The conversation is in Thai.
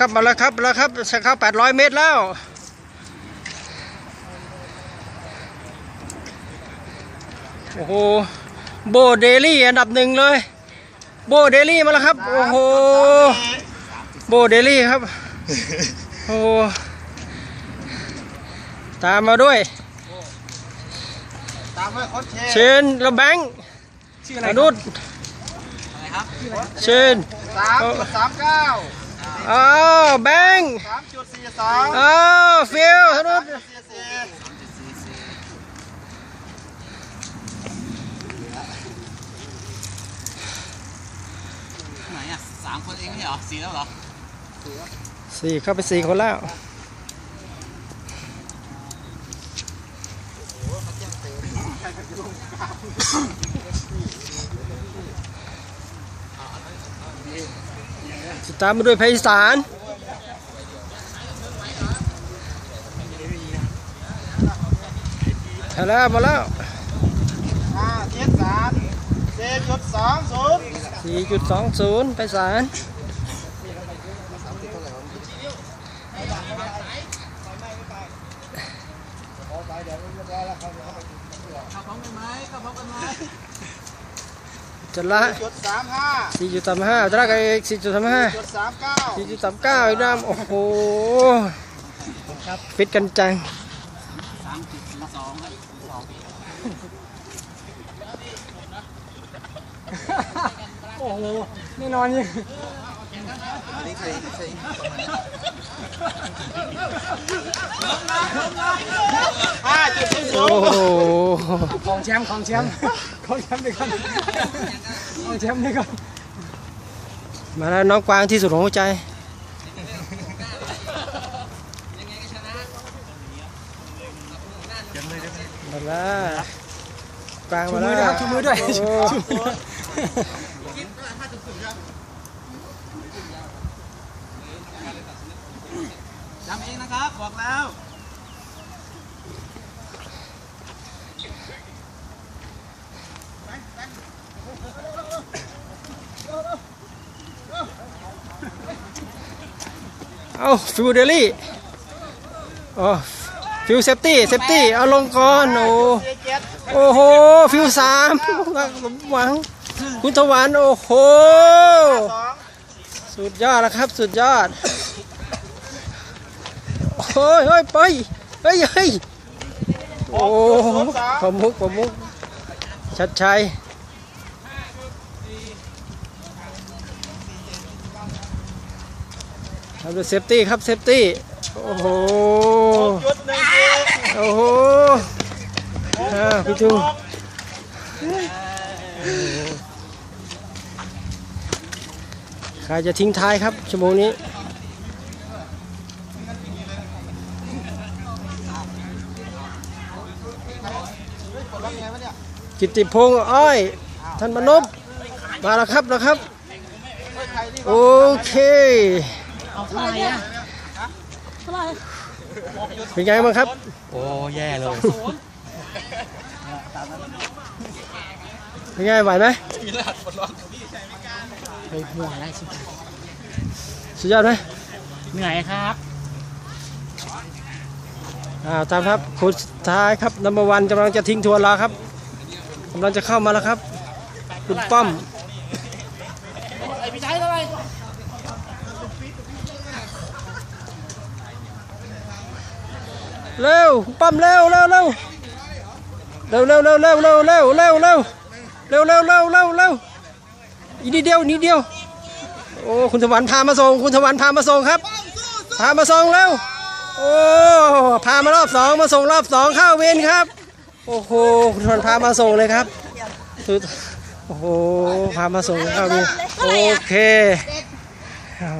ครับมาแล้วครับมาแล้วครับจะเข้า800 เมตรแล้ว โอ้โห โบเดลี่อันดับหนึ่งเลย โบเดลี่มาแล้วครับ โอ้โห โบเดลี่ครับ โอ้โหตามมาด้วย ตามด้วยโค้ชเชเชนและแบงค์ชื่ออะไรอนุษเชนสามจุดสามเก้า อ้าวแบงค์สามจุดสี่สองอ้าวฟิลอนุษสี่สี่ไหนอะสามคนเองไม่ใช่เหรอสี่แล้วเหรอสี่เข้าไปสี่คนแล้ว ติดตามมาด้วยไพศาลมาแล้วมาแล้วห้าเจ็ดสามสี่จุดสองศูนย์4.20ไพศาลเข้าพร้อมกันไหมเข้าพร้อมกันไหม จะละจุดสามห้า4.35จะละกันอีก4.35จุดสามเก้าสี่จุดสามเก้าอีกน้ำโอ้โหฟิตกันจังสามจุดศูนย์สองครับสองโอ้โหนี่นอนยังห้าจุดศูนย์ศูโอ้นย์โห ของแชมป์ของแชมป์ของแชมป์ด้วยกันของแชมป์ด้วยกันมาแล้วน้องกวางที่สุดของหัวใจมาแล้วกวางชูมามืแล้อวด้วยครับชูมือด้วยโอ้ชูมือจำเองนะครับ บอกแล้ว เอาฟิวเดลี่โอ้ฟิวเซฟตี้เซฟตี้เอาลงก่อนโอ้โอ้โหฟิวสามหวังคุณถวันโอ้โห สุดยอดแล้วครับ สุดยอดโอ้ยเฮ้ยไปเฮ้ยเฮ้ยโอ้ประมุกประมุกชัดชัย ทำด้วยเซฟตี้ครับเซฟตี้ โอ้โห จุดหนึ่งโอ้โหอ่าพี่จูใครจะทิ้งท้ายครับชั่วโมงนี้ กิติพงษ์อ้อยท่านมนพมาแล้วครับนะครับ โอเค เป็นไงบ้างครับ โอ้แย่เลยเป็นไงไหวไหมไปห่วงอะไรสุดสุดยอดไหมเหนื่อยครับอ่าตามครับคนสุดท้ายครับนัมเบอร์วันกำลังจะทิ้งทวนแล้วครับกำลังจะเข้ามาแล้วครับ คุณป้อมเร็ วคุณป้อมเร็วเร็วเร็วเร็วเร็วเร็วเร็วเร็วเร็วเร็วเร็วเร็วเร็วเร็วเร็วเร็วอีนิดเดียวนิดเดียวโอ้คุณถวันพามาส่งคุณถวันพามาส่งครับ พามาส่งแล้วโอ้พามารอบสองมาส่งรอบสองเข้าเวรครับ โอ้โหคุณทนพามาส่งเลยครับสุดโอ้โหพามาส่งเข้าเวรโอเคโอ้